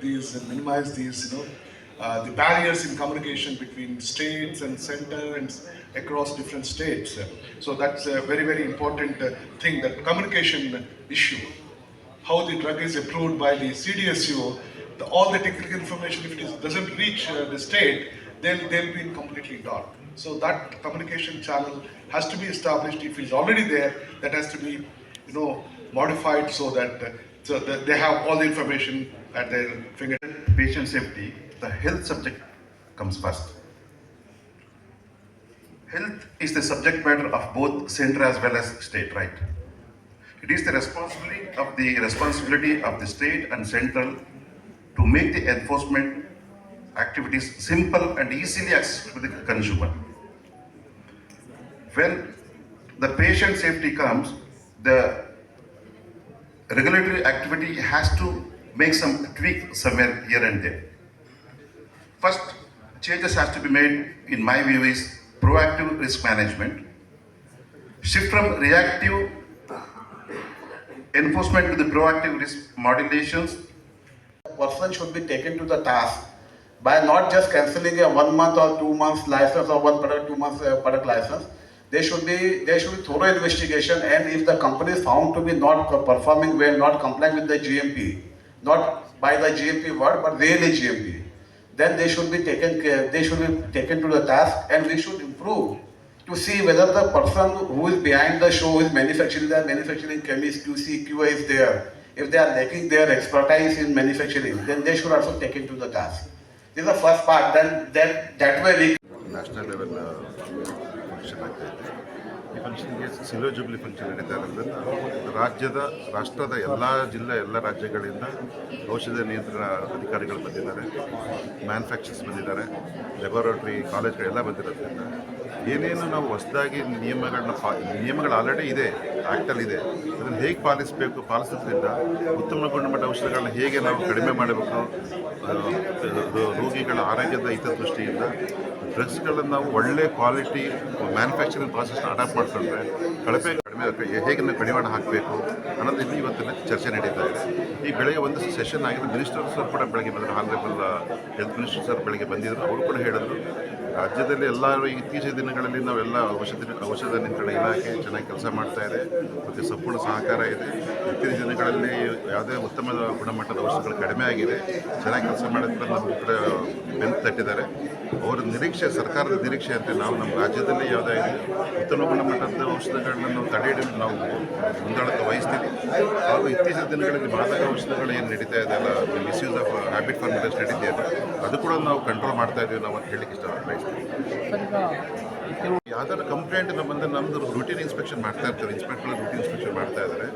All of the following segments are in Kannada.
These and minimize these, you know, uh, the barriers in communication between states and center and across different states. So that's a very, very important uh, thing, that communication issue. How the drug is approved by the CDSU, the, all the technical information, if it doesn't reach uh, the state, then they'll be completely dark. So that communication channel has to be established. If it's already there, that has to be, you know, modified so that, uh, so that they have all the information at their fingertips. patient safety, the health subject comes first. Health is the subject matter of both center as well as state, right? It is the responsibility of the responsibility of the state and central to make the enforcement activities simple and easily accessible to the consumer. When the patient safety comes, the regulatory activity has to make some tweak somewhere here and there. First, changes has to be made, in my view, is proactive risk management. Shift from reactive enforcement to the proactive risk modulations. person should be taken to the task by not just cancelling a one month or two months license or one product, two months uh, product license there should be there should be thorough investigation and if the company is found to be not performing well, not complying with the GMP, not by the GMP word, but really GMP, then they should be taken care, they should be taken to the task and we should improve to see whether the person who is behind the show is manufacturing the manufacturing chemist, QC, QA is there. If they are lacking their expertise in manufacturing, then they should also take it to the task. This is the first part, then, then that way we... National level uh... ಇದೆ ಈ ಫಂಕ್ಷನ್ಗೆ ಸಿಲ್ವರ್ ಜೂಬ್ಲಿ ಫಂಕ್ಷನ್ ನಡೀತಾ ಇರೋದ್ರಿಂದ ರಾಜ್ಯದ, ರಾಷ್ಟ್ರದ ಎಲ್ಲ ಜಿಲ್ಲೆ, ಎಲ್ಲ ರಾಜ್ಯಗಳಿಂದ ಔಷಧ ನಿಯಂತ್ರಣ ಅಧಿಕಾರಿಗಳು ಬಂದಿದ್ದಾರೆ. ಮ್ಯಾನುಫ್ಯಾಕ್ಚರ್ಸ್ ಬಂದಿದ್ದಾರೆ. ಲೆಬೋರೇಟ್ರಿ ಕಾಲೇಜ್ಗಳೆಲ್ಲ ಬಂದಿರೋದ್ರಿಂದ ಏನೇನು ನಾವು ಹೊಸದಾಗಿ ನಿಯಮಗಳನ್ನ, ನಿಯಮಗಳು ಆಲ್ರೆಡಿ ಇದೆ. ಆ್ಯಕ್ಟಲ್ಲಿ ಇದೆ. ಅದನ್ನು ಹೇಗೆ ಪಾಲಿಸಬೇಕು, ಪಾಲಿಸೋದ್ರಿಂದ ಉತ್ತಮ ಗುಣಮಟ್ಟ ಔಷಧಗಳನ್ನ ಹೇಗೆ ನಾವು ಕಡಿಮೆ ಮಾಡಬೇಕು ರೋಗಿಗಳ ಆರೋಗ್ಯದ ಹಿತದೃಷ್ಟಿಯಿಂದ ಡ್ರಗ್ಸ್ಗಳನ್ನು ನಾವು ಒಳ್ಳೆ ಕ್ವಾಲಿಟಿ ಮ್ಯಾನುಫ್ಯಾಕ್ಚರಿಂಗ್ ಪ್ರಾಸೆಸ್ನ ಅಡಾಪ್ಟ್ ಮಾಡ್ಕೊಂಡ್ರೆ ಕಳಪೆ ಹೇಗೆ ಕಡಿವಾಣ ಹಾಕಬೇಕು ಅನ್ನೋದಿಲ್ಲಿ ಇವತ್ತಿನ ಚರ್ಚೆ ನಡೀತಾ ಇದೆ. ಈ ಬೆಳಗ್ಗೆ ಒಂದು ಸೆಷನ್ ಆಗಿದೆ ಮಿನಿಸ್ಟರ್ ಸರ್ ಕೂಡ ಬೆಳಗ್ಗೆ ಬಂದರು ಆನರೇಬಲ್ ಹೆಲ್ತ್ ಮಿನಿಸ್ಟರ್ ಸರ್ ಬೆಳಗ್ಗೆ ಬಂದಿದ್ದರು ಅವರು ಕೂಡ ಹೇಳಿದ್ರು, ರಾಜ್ಯದಲ್ಲಿ ಎಲ್ಲರೂ ಇತ್ತೀಚಿನ ದಿನಗಳಲ್ಲಿ ನಾವೆಲ್ಲ ಔಷಧಿ, ಔಷಧ ನಿಯಂತ್ರಣ ಇಲಾಖೆ ಚೆನ್ನಾಗಿ ಕೆಲಸ ಮಾಡ್ತಾ ಇದೆ, ಮತ್ತು ಸಂಪೂರ್ಣ ಸಹಕಾರ ಇದೆ. ಇತ್ತೀಚಿನ ದಿನಗಳಲ್ಲಿ ಯಾವುದೇ ಉತ್ತಮ ಗುಣಮಟ್ಟದ ಔಷಧಗಳು ಕಡಿಮೆ ಆಗಿದೆ, ಚೆನ್ನಾಗಿ ಕೆಲಸ ಮಾಡಿದ್ರೆ ನಮ್ಮ ಕಡೆ ಬೆನ್ನು ತಟ್ಟಿದ್ದಾರೆ. ಅವರ ನಿರೀಕ್ಷೆ, ಸರ್ಕಾರದ ನಿರೀಕ್ಷೆ ಅಂತ ನಾವು ನಮ್ಮ ರಾಜ್ಯದಲ್ಲಿ ಯಾವುದೇ ಉತ್ತಮ ಗುಣಮಟ್ಟದ ಔಷಧಗಳನ್ನ ನಾವು ತಡೆ ಹಿಡಿದು ನಾವು ಮುಂದಾಳತ್ವ ವಹಿಸ್ತೀವಿ. ಹಾಗೂ ಇತ್ತೀಚಿನ ದಿನಗಳಲ್ಲಿ ಮಾದಕ ಔಷಧಗಳು ಏನು ನಡೀತಾ ಇದೆ ಅಲ್ಲ ಮಿಸ್ಯೂಸ್ ಆಫ್ ಹ್ಯಾಬಿಟ್ ಫಾರ್ಮೇಟರ್ಸ್ ನಡೀತಿದೆ ಅದು ಕೂಡ ನಾವು ಕಂಟ್ರೋಲ್ ಮಾಡ್ತಾ ಇದ್ದೀವಿ ನಾವು ಅಂತ ಹೇಳಲಿಕ್ಕೆ ಇಷ್ಟಪಡ್ತಾ ಯಾವ್ದಾದ್ರು ಕಂಪ್ಲೇಂಟ್ ಬಂದ್ರೆ ನಮ್ಮದು ರೂಟೀನ್ ಇನ್ಸ್ಪೆಕ್ಷನ್ ಮಾಡ್ತಾ ಇರ್ತಾರೆ ಇನ್ಸ್ಪೆಕ್ಟರ್ ರೂಟೀನ್ ಇನ್ಸ್ಪೆಕ್ಷನ್ ಮಾಡ್ತಾ ಇದ್ದಾರೆ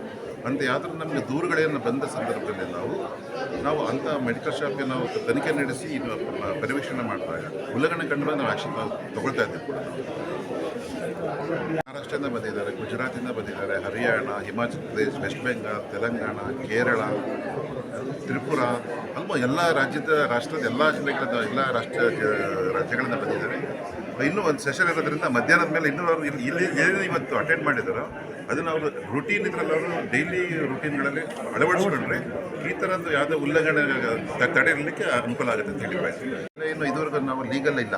ಅಂತ ಯಾವ್ದಾದ್ರು ನಮಗೆ ದೂರುಗಳೇನು ಬಂದ ಸಂದರ್ಭದಲ್ಲಿ ನಾವು ನಾವು ಅಂಥ ಮೆಡಿಕಲ್ ಶಾಪ್ಗೆ ನಾವು ತನಿಖೆ ನಡೆಸಿ ಪರಿವೀಕ್ಷಣೆ ಮಾಡಿದಾಗ ಉಲ್ಲಂಘನೆ ಕಂಡು ನಾವು ಆ್ಯಕ್ಷನ್ ತಗೊಳ್ತಾ ಇದ್ದೀವಿ ಕೂಡ ಮಹಾರಾಷ್ಟ್ರದಿಂದ ಬಂದಿದ್ದಾರೆ, ಗುಜರಾತಿಂದ ಬಂದಿದ್ದಾರೆ, ಹರಿಯಾಣ, ಹಿಮಾಚಲ್ ಪ್ರದೇಶ್ ವೆಸ್ಟ್ ಬೆಂಗಾಲ್ ತೆಲಂಗಾಣ, ಕೇರಳ, ತ್ರಿಪುರ, ಅಲ್ಮೋ ಎಲ್ಲ ರಾಜ್ಯದ, ರಾಷ್ಟ್ರದ ಎಲ್ಲ ಜಿಲ್ಲೆಗಳ ಎಲ್ಲ ರಾಷ್ಟ್ರ ರಾಜ್ಯಗಳಿಂದ ಬಂದಿದ್ದಾರೆ. ಇನ್ನೂ ಒಂದು ಸೆಷನ್ ಇರೋದ್ರಿಂದ ಮಧ್ಯಾಹ್ನದ ಮೇಲೆ ಇನ್ನೂ ಅವರು ಇಲ್ಲಿ ಏನು ಇವತ್ತು ಅಟೆಂಡ್ ಮಾಡಿದಾರೋ ಅದನ್ನು ಅವರು ರುಟೀನ್ ಇದರಲ್ಲಿ ಅವರು ಡೈಲಿ ರುಟೀನ್ಗಳಲ್ಲಿ ಅಳವಡಿಸ್ಕೊಂಡ್ರೆ ಈ ಥರದ್ದು ಯಾವುದೇ ಉಲ್ಲಂಘನೆ ತಡೆ ಇರಲಿಕ್ಕೆ ಅನುಕೂಲ ಆಗುತ್ತೆ ಅಂತ ಹೇಳಿ ಬಯಸ್ತೀನಿ. ಇನ್ನು ಇದುವರೆಗೂ ನಾವು ಲೀಗಲ್ ಇಲ್ಲ.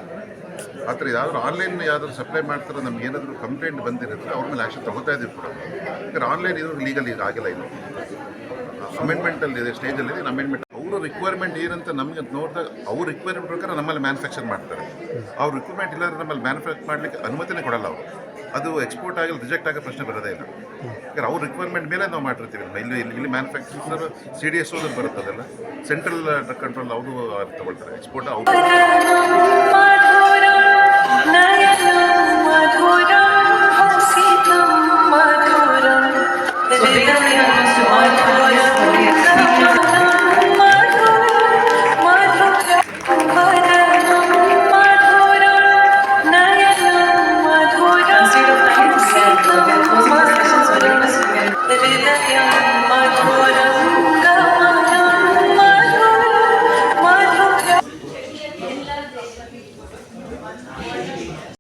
ಆ ಥರ ಯಾವ್ದಾದ್ರು ಆನ್ಲೈನ್ ಯಾವ್ದಾದ್ರು ಸಪ್ಲೈ ಮಾಡ್ತಾರೆ ನಮ್ಗೆ ಏನಾದರೂ ಕಂಪ್ಲೇಂಟ್ ಬಂದಿರುತ್ತೆ ಅವ್ರ ಮೇಲೆ ಆ್ಯಕ್ಷನ್ ತಗೋತಾ ಇದ್ದೀವಿ ಕೂಡ. ಯಾಕಂದ್ರೆ ಆನ್ಲೈನ್ ಇದು ಲೀಗಲ್ ಈಗ ಆಗಿಲ್ಲ ಇನ್ನು. ಅಮೆಂಡ್ಮೆಂಟಲ್ಲಿ ಇದೆ ಸ್ಟೇಜಲ್ಲಿ ಅಮೆಂಡ್ಮೆಂಟ್ ಅವರ ರಿಕ್ವೈರ್ಮೆಂಟ್ ಏನಂತ ನಮಗೆ ನೋಡಿದಾಗ ಅವ್ರ ರಿಕ್ವೈರ್ಮೆಂಟ್ ಪ್ರಕಾರ ನಮ್ಮಲ್ಲಿ ಮ್ಯಾನುಫ್ಯಾಕ್ಚರ್ ಮಾಡ್ತಾರೆ. ಅವ್ರ ರಿಕ್ವೈರ್ಮೆಂಟ್ ಇಲ್ಲಾಂದ್ರೆ ನಮ್ಮಲ್ಲಿ ಮ್ಯಾನುಫ್ಯಾಕ್ಚರ್ ಮಾಡಲಿಕ್ಕೆ ಅನುಮತಿನೇ ಕೊಡಲ್ಲ ಅವರು. ಅದು ಎಕ್ಸ್ಪೋರ್ಟ್ ಆಗಲಿ ರಿಜೆಕ್ಟ್ ಆಗೋ ಪ್ರಶ್ನೆ ಬರೋದೇ ಇಲ್ಲ. ಯಾಕಂದ್ರೆ ಅವ್ರ ರಿಕ್ವೈರ್ಮೆಂಟ್ ಮೇಲೆ ನಾವು ಮಾಡಿರ್ತೀವಿ. ಇಲ್ಲಿ ಇಲ್ಲಿ ಮ್ಯಾನುಫ್ಯಾಕ್ಚರ್ಸರ್ ಸಿ ಡಿ ಎಸ್ ಬರುತ್ತದಲ್ಲ ಸೆಂಟ್ರಲ್ ಕಂಟ್ರೋಲ್ ಅವರು ತಗೊಳ್ತಾರೆ ಎಕ್ಸ್ಪೋರ್ಟ್ ಅವರು.